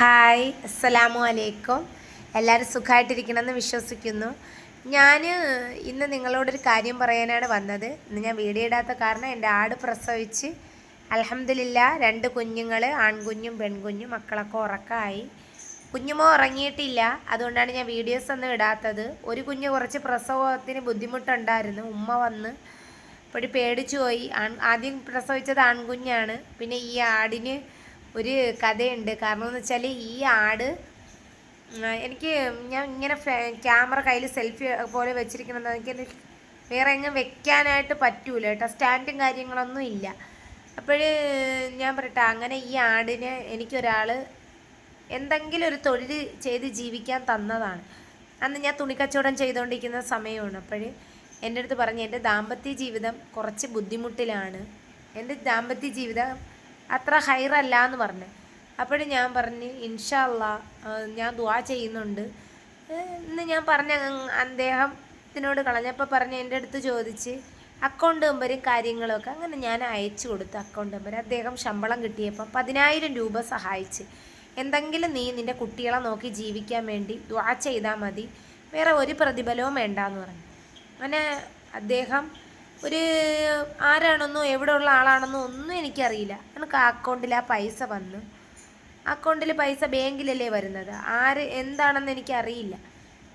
Hi അസ്സലാമു അലൈക്കും എല്ലാവരും സുഖമായിട്ടിരിക്കണമെന്ന് വിശ്വസിക്കുന്നു. ഞാൻ ഇന്ന് നിങ്ങളോടൊരു കാര്യം പറയാനാണ് വന്നത്. ഇന്ന് ഞാൻ വീഡിയോ ഇടാത്ത കാരണം എന്റെ ആട് പ്രസവിച്ച് അലഹമില്ല രണ്ട് കുഞ്ഞുങ്ങൾ ആൺകുഞ്ഞും പെൺകുഞ്ഞും മക്കളൊക്കെ ഉറക്കമായി. കുഞ്ഞുമോ ഉറങ്ങിയിട്ടില്ല അതുകൊണ്ടാണ് ഞാൻ വീഡിയോസ് ഒന്നും ഇടാത്തത്. ഒരു കുഞ്ഞ് കുറച്ച് പ്രസവത്തിന് ബുദ്ധിമുട്ടുണ്ടായിരുന്നു. ഉമ്മ വന്ന് അപ്പോൾ പേടിച്ചു പോയി. ആൺ ആദ്യം പ്രസവിച്ചത് ആൺകുഞ്ഞാണ്. പിന്നെ ഈ ആടിന് ഒരു കഥയുണ്ട്. കാരണം എന്ന് വെച്ചാൽ ഈ ആട് എനിക്ക് ഞാൻ ഇങ്ങനെ ക്യാമറ കയ്യിൽ സെൽഫി പോലെ വെച്ചിരിക്കുന്നത് എനിക്ക് വേറെ എങ്ങും വെക്കാനായിട്ട് പറ്റൂല കേട്ടോ. സ്റ്റാൻഡും കാര്യങ്ങളൊന്നും ഇല്ല. അപ്പോൾ ഞാൻ പറയട്ടെ അങ്ങനെ ഈ ആടിന് എനിക്കൊരാൾ എന്തെങ്കിലും ഒരു തൊഴിൽ ചെയ്ത് ജീവിക്കാൻ തന്നതാണ്. അന്ന് ഞാൻ തുണിക്കച്ചവടം ചെയ്തുകൊണ്ടിരിക്കുന്ന സമയമാണ്. അപ്പോൾ എന്റെ അടുത്ത് പറഞ്ഞു എന്റെ ദാമ്പത്യ ജീവിതം കുറച്ച് ബുദ്ധിമുട്ടിലാണ്. എന്റെ ദാമ്പത്യ ജീവിതം അത്ര ഹൈറല്ല എന്ന് പറഞ്ഞു. അപ്പോഴും ഞാൻ പറഞ്ഞ് ഇൻഷല്ല ഞാൻ ദുവാ ചെയ്യുന്നുണ്ട്. എന്ന് ഞാൻ പറഞ്ഞ അദ്ദേഹം ഇതിനോട് കളഞ്ഞപ്പോൾ പറഞ്ഞ് എന്റെ അടുത്ത് ചോദിച്ച് അക്കൗണ്ട് നമ്പരും കാര്യങ്ങളൊക്കെ അങ്ങനെ ഞാൻ അയച്ചു കൊടുത്തു അക്കൗണ്ട് നമ്പർ അദ്ദേഹം ശമ്പളം കിട്ടിയപ്പം പതിനായിരം രൂപ സഹായിച്ച്. എന്തെങ്കിലും നീ നിന്റെ കുട്ടികളെ നോക്കി ജീവിക്കാൻ വേണ്ടി ദ്വാ ചെയ്താൽ മതി. വേറെ ഒരു പ്രതിഫലവും വേണ്ടെന്ന് പറഞ്ഞു. അങ്ങനെ അദ്ദേഹം ഒരു ആരാണെന്നോ എവിടെ ഉള്ള ആളാണെന്നോ ഒന്നും എനിക്കറിയില്ല. എനിക്ക് ആ അക്കൗണ്ടിൽ ആ പൈസ വന്നു. അക്കൗണ്ടിൽ പൈസ ബാങ്കിലല്ലേ വരുന്നത്. ആര് എന്താണെന്ന് എനിക്കറിയില്ല.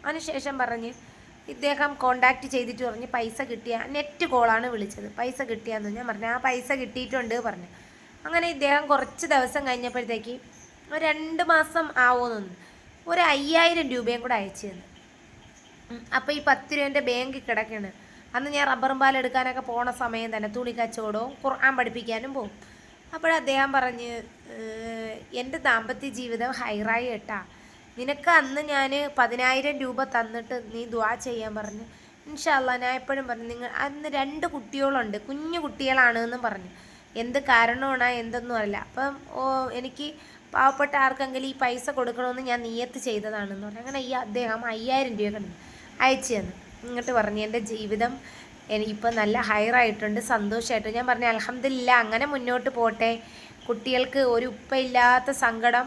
അതിനുശേഷം പറഞ്ഞ് ഇദ്ദേഹം കോണ്ടാക്ട് ചെയ്തിട്ട് പറഞ്ഞ് പൈസ കിട്ടിയ നെറ്റ് കോളാണ് വിളിച്ചത്. പൈസ കിട്ടിയാന്ന് ഞാൻ പറഞ്ഞു. ആ പൈസ കിട്ടിയിട്ടുണ്ട് പറഞ്ഞു. അങ്ങനെ ഇദ്ദേഹം കുറച്ച് ദിവസം കഴിഞ്ഞപ്പോഴത്തേക്ക് ഒരു രണ്ട് മാസം ആവുമെന്ന് ഒരു അയ്യായിരം രൂപയും കൂടെ അയച്ചു തന്നു. അപ്പോൾ ഈ പത്ത് രൂപേന്റെ ബാങ്കിൽ കിടക്കാണ് അന്ന് ഞാൻ റബ്ബറും പാലെടുക്കാനൊക്കെ പോണ സമയം തന്നെ തുണി കച്ചവടവും ഖുർആൻ പഠിപ്പിക്കാനും പോകും അപ്പോൾ അദ്ദേഹം പറഞ്ഞ് എന്റെ ദാമ്പത്യ ജീവിതം ഹൈറായി കേട്ടാ നിനക്ക് അന്ന് ഞാൻ പതിനായിരം രൂപ തന്നിട്ട് നീ ദ്വാ ചെയ്യാൻ പറഞ്ഞു. ഇൻഷാല്ല ഞാൻ എപ്പോഴും പറഞ്ഞു നിങ്ങൾ അന്ന് രണ്ട് കുട്ടികളുണ്ട് കുഞ്ഞു കുട്ടികളാണ് എന്നും പറഞ്ഞു. എന്ത് കാരണമാണ് എന്തൊന്നും അറിയില്ല. അപ്പം ഓ എനിക്ക് പാവപ്പെട്ട ആർക്കെങ്കിലും ഈ പൈസ കൊടുക്കണമെന്ന് ഞാൻ നിയത്ത് ചെയ്തതാണെന്ന് പറഞ്ഞു. അങ്ങനെ ഈ അദ്ദേഹം അയ്യായിരം രൂപ കണ്ടു അയച്ചു തന്നു. ഇങ്ങോട്ട് പറഞ്ഞു എന്റെ ജീവിതം എനിക്കിപ്പോൾ നല്ല ഹയറായിട്ടുണ്ട് സന്തോഷമായിട്ട് ഞാൻ പറഞ്ഞു അലഹമില്ല അങ്ങനെ മുന്നോട്ട് പോട്ടെ. കുട്ടികൾക്ക് ഒരു ഉപ്പയില്ലാത്ത സങ്കടം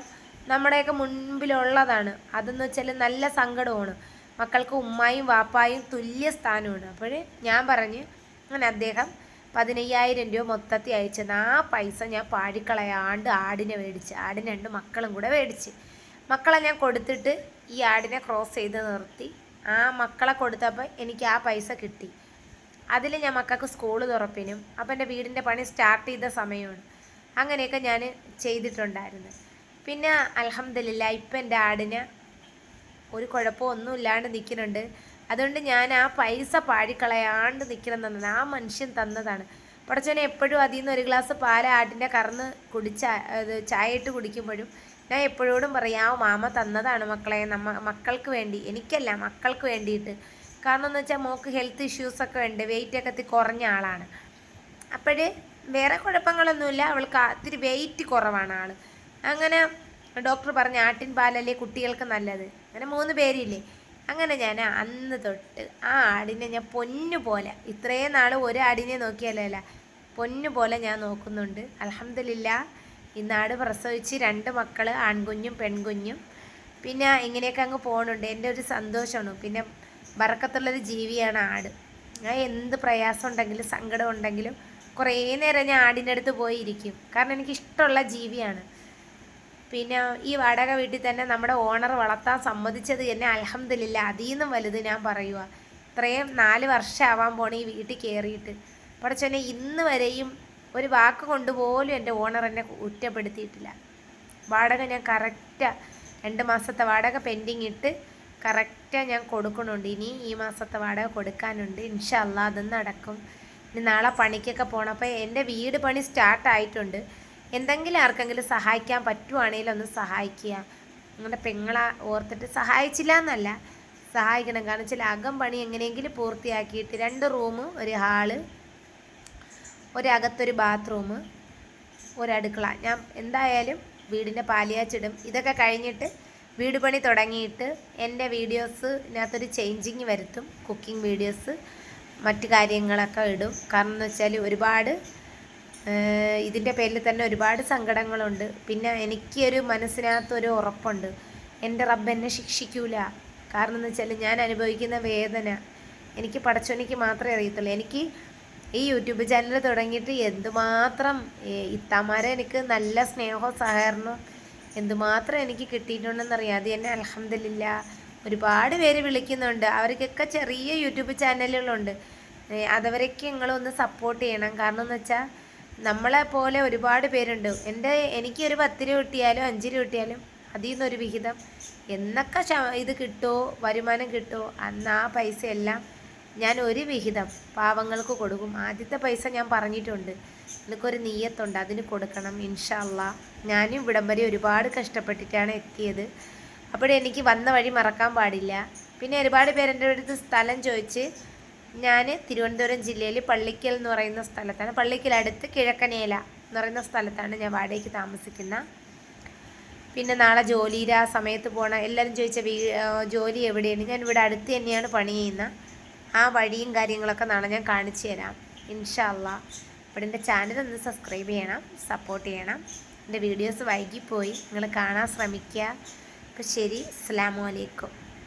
നമ്മുടെയൊക്കെ മുൻപിലുള്ളതാണ്. അതെന്ന് വെച്ചാൽ നല്ല സങ്കടമാണ്. മക്കൾക്ക് ഉമ്മായും വാപ്പായും തുല്യ സ്ഥാനമാണ്. അപ്പോൾ ഞാൻ പറഞ്ഞ് അങ്ങനെ അദ്ദേഹം പതിനയ്യായിരം രൂപ മൊത്തത്തിൽ അയച്ചത് ആ പൈസ ഞാൻ പാഴിക്കളയാണ്ട് ആടിനെ മേടിച്ച് ആടിന് രണ്ട് മക്കളും കൂടെ മേടിച്ച്. മക്കളെ ഞാൻ കൊടുത്തിട്ട് ഈ ആടിനെ ക്രോസ് ചെയ്ത് നിർത്തി. ആ മക്കളെ കൊടുത്തപ്പോൾ എനിക്ക് ആ പൈസ കിട്ടി. അതിൽ ഞാൻ മക്കൾക്ക് സ്കൂൾ തുറപ്പിനും അപ്പം എന്റെ വീടിന്റെ പണി സ്റ്റാർട്ട് ചെയ്ത സമയമാണ്. അങ്ങനെയൊക്കെ ഞാൻ ചെയ്തിട്ടുണ്ടായിരുന്നു. പിന്നെ അലഹമില്ല ഇപ്പം എന്റെ ആടിന് ഒരു കുഴപ്പമൊന്നും ഇല്ലാണ്ട് നിൽക്കുന്നുണ്ട്. അതുകൊണ്ട് ഞാൻ ആ പൈസ പാഴിക്കളയാണ്ട് നിൽക്കണം ആ മനുഷ്യൻ തന്നതാണ്. പടച്ചവനെ എപ്പോഴും അതിൽ നിന്ന് ഒരു ഗ്ലാസ് പാൽ ആട്ടിന്റെ കറന്ന് കുടിച്ച ചായ ഇട്ട് കുടിക്കുമ്പോഴും ഞാൻ എപ്പോഴോടും പറയാം മാമ തന്നതാണ് മക്കളെ നമ്മ മക്കൾക്ക് വേണ്ടി. എനിക്കല്ല മക്കൾക്ക് വേണ്ടിയിട്ട്. കാരണം എന്ന് വെച്ചാൽ മോക്ക് ഹെൽത്ത് ഇഷ്യൂസൊക്കെ ഉണ്ട് വെയിറ്റൊക്കെ ഒക്കെ കുറഞ്ഞ ആളാണ്. അപ്പോൾ വേറെ കുഴപ്പങ്ങളൊന്നുമില്ല അവൾക്ക് ഇത്തിരി വെയിറ്റ് കുറവാണ് ആൾ അങ്ങനെ ഡോക്ടർ പറഞ്ഞ ആട്ടിൻ പാലല്ലേ കുട്ടികൾക്ക് നല്ലത്? അങ്ങനെ മൂന്ന് പേരില്ലേ. അങ്ങനെ ഞാൻ അന്ന് തൊട്ട് ആ ആടിനെ ഞാൻ പൊന്നു പോലെ ഇത്രയും നാൾ ഒരു ആടിനെ നോക്കിയാലല്ല പൊന്നു പോലെ ഞാൻ നോക്കുന്നുണ്ട്. അലഹമില്ല ഇന്നാട് പ്രസവിച്ച് രണ്ട് മക്കൾ ആൺകുഞ്ഞും പെൺകുഞ്ഞും. പിന്നെ ഇങ്ങനെയൊക്കെ അങ്ങ് പോകുന്നുണ്ട് എന്റെ ഒരു സന്തോഷമാണ്. പിന്നെ വറക്കത്തുള്ളൊരു ജീവിയാണ് ആട്. ഞാൻ എന്ത് പ്രയാസം ഉണ്ടെങ്കിലും സങ്കടം ഉണ്ടെങ്കിലും കുറേ നേരം ഞാൻ ആടിന്റെ അടുത്ത് പോയിരിക്കും. കാരണം എനിക്ക് ഇഷ്ടമുള്ള ജീവിയാണ്. പിന്നെ ഈ വാടക വീട്ടിൽ തന്നെ നമ്മുടെ ഓണർ വളർത്താൻ സമ്മതിച്ചത് എന്നെ അലഹമില്ല അതിൽ നിന്നും വലുത് ഞാൻ പറയുക ഇത്രയും നാല് വർഷമാവാൻ പോണ ഈ വീട്ടിൽ കയറിയിട്ട്. പഠിച്ചോനെ ഇന്ന് വരെയും ഒരു വാക്ക് കൊണ്ടുപോലും എന്റെ ഓണർ എന്നെ കുറ്റപ്പെടുത്തിയിട്ടില്ല. വാടക ഞാൻ കറക്റ്റാ രണ്ട് മാസത്തെ വാടക പെൻഡിങ് ഇട്ട് കറക്റ്റാ ഞാൻ കൊടുക്കണുണ്ട് ഇനി ഈ മാസത്തെ വാടക കൊടുക്കാനുണ്ട്. ഇൻഷല്ല അത് നടക്കും. ഇനി നാളെ പണിക്കൊക്കെ പോണപ്പോൾ എന്റെ വീട് പണി സ്റ്റാർട്ടായിട്ടുണ്ട് എന്തെങ്കിലും ആർക്കെങ്കിലും സഹായിക്കാൻ പറ്റുവാണെങ്കിൽ ഒന്ന് സഹായിക്കുക. നിങ്ങളുടെ പെങ്ങളെ ഓർത്തിട്ട് സഹായിച്ചില്ല എന്നല്ല സഹായിക്കണം. കാരണം വെച്ചാൽ അകം പണി എങ്ങനെയെങ്കിലും പൂർത്തിയാക്കിയിട്ട് രണ്ട് റൂം ഒരു ഹാൾ ഒരകത്തൊരു ബാത്റൂം ഒരടുക്കള. ഞാൻ എന്തായാലും വീടിന്റെ പാലിയാച്ചിടും. ഇതൊക്കെ കഴിഞ്ഞിട്ട് വീട് പണി തുടങ്ങിയിട്ട് എന്റെ വീഡിയോസ് ഇതിനകത്തൊരു ചേഞ്ചിങ് വരുത്തും. കുക്കിംഗ് വീഡിയോസ് മറ്റു കാര്യങ്ങളൊക്കെ ഇടും. കാരണം എന്ന് വെച്ചാൽ ഒരുപാട് ഇതിന്റെ പേരിൽ തന്നെ ഒരുപാട് സങ്കടങ്ങളുണ്ട്. പിന്നെ എനിക്കൊരു മനസ്സിനകത്തൊരു ഉറപ്പുണ്ട്. എന്റെ റബ്ബ് എന്നെ ശിക്ഷിക്കൂല. കാരണം എന്ന് വെച്ചാൽ ഞാൻ അനുഭവിക്കുന്ന വേദന എനിക്ക് പടച്ചോനിക്ക് മാത്രമേ അറിയത്തുള്ളൂ. എനിക്ക് ഈ യൂട്യൂബ് ചാനൽ തുടങ്ങിയിട്ട് എന്തുമാത്രം ഇത്താമാരെ എനിക്ക് നല്ല സ്നേഹവും സഹകരണവും എന്തുമാത്രം എനിക്ക് കിട്ടിയിട്ടുണ്ടെന്നറിയാം അത് തന്നെ അലഹമില്ല ഒരുപാട് പേര് വിളിക്കുന്നുണ്ട്. അവർക്കൊക്കെ ചെറിയ യൂട്യൂബ് ചാനലുകളുണ്ട്. അതവരൊക്കെ നിങ്ങളൊന്ന് സപ്പോർട്ട് ചെയ്യണം. കാരണം എന്ന് വെച്ചാൽ നമ്മളെ പോലെ ഒരുപാട് പേരുണ്ട്. എന്റെ എനിക്കൊരു പത്ത് രൂപ കിട്ടിയാലും അഞ്ച് രൂപ കിട്ടിയാലും അതിൽ നിന്നൊരു വിഹിതം. എന്നൊക്കെ ഇത് കിട്ടുമോ വരുമാനം കിട്ടുമോ അന്ന് ആ പൈസ എല്ലാം ഞാൻ ഒരു വിഹിതം പാവങ്ങൾക്ക് കൊടുക്കും. ആദ്യത്തെ പൈസ ഞാൻ പറഞ്ഞിട്ടുണ്ട്. എനിക്കൊരു നീയത്തുണ്ട് അതിന് കൊടുക്കണം ഇൻഷല്ല ഞാനും ഇവിടം വരെ ഒരുപാട് കഷ്ടപ്പെട്ടിട്ടാണ് എത്തിയത്. അപ്പോൾ എനിക്ക് വന്ന വഴി മറക്കാൻ പാടില്ല. പിന്നെ ഒരുപാട് പേരെന്റെ അടുത്ത് സ്ഥലം ചോദിച്ച് ഞാൻ തിരുവനന്തപുരം ജില്ലയിൽ പള്ളിക്കൽ എന്ന് പറയുന്ന സ്ഥലത്താണ്. പള്ളിക്കൽ അടുത്ത് കിഴക്കനേല എന്ന് പറയുന്ന സ്ഥലത്താണ് ഞാൻ വാടകയ്ക്ക് താമസിക്കുന്ന. പിന്നെ നാളെ ജോലിയിലാ സമയത്ത് പോകണം എല്ലാവരും ചോദിച്ച വീ ജോലി എവിടെയാണ്? ഞാൻ ഇവിടെ അടുത്ത് തന്നെയാണ് പണി ചെയ്യുന്ന ആ വഴിയും കാര്യങ്ങളൊക്കെ നാളെ ഞാൻ കാണിച്ചു തരാം. ഇൻഷാല്ല അപ്പോൾ എന്റെ ചാനൽ ഒന്ന് സബ്സ്ക്രൈബ് ചെയ്യണം സപ്പോർട്ട് ചെയ്യണം. എന്റെ വീഡിയോസ് വൈകിപ്പോയി. നിങ്ങൾ കാണാൻ ശ്രമിക്കുക. അപ്പോൾ ശരി അസ്സാം